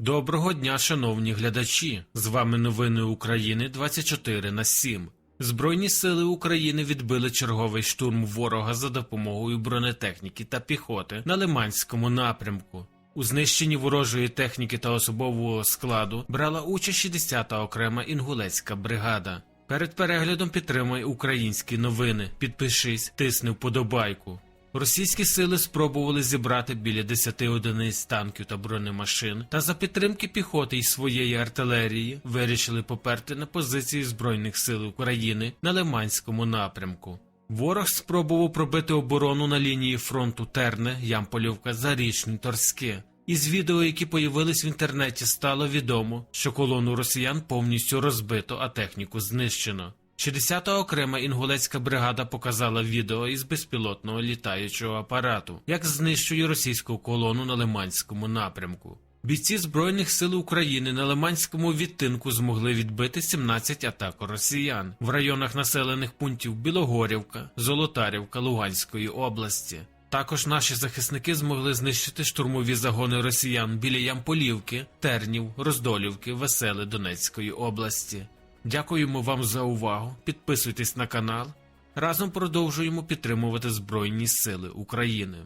Доброго дня, шановні глядачі! З вами новини України 24 на 7. Збройні сили України відбили черговий штурм ворога за допомогою бронетехніки та піхоти на Лиманському напрямку. У знищенні ворожої техніки та особового складу брала участь 60-та окрема інгулецька бригада. Перед переглядом підтримай українські новини. Підпишись, тисни вподобайку. Російські сили спробували зібрати біля 10 одиниць танків та бронемашин, та за підтримки піхоти і своєї артилерії вирішили поперти на позиції Збройних сил України на Лиманському напрямку. Ворог спробував пробити оборону на лінії фронту Терне, Ямполівка, Зарічне, Торське. Із відео, які появились в інтернеті, стало відомо, що колону росіян повністю розбито, а техніку знищено. 60-та окрема інгулецька бригада показала відео із безпілотного літаючого апарату, як знищує російську колону на Лиманському напрямку. Бійці Збройних сил України на Лиманському відтинку змогли відбити 17 атак росіян в районах населених пунктів Білогорівка, Золотарівка Луганської області. Також наші захисники змогли знищити штурмові загони росіян біля Ямполівки, Тернів, Роздолівки, Веселе Донецької області. Дякуємо вам за увагу. Підписуйтесь на канал. Разом продовжуємо підтримувати Збройні Сили України.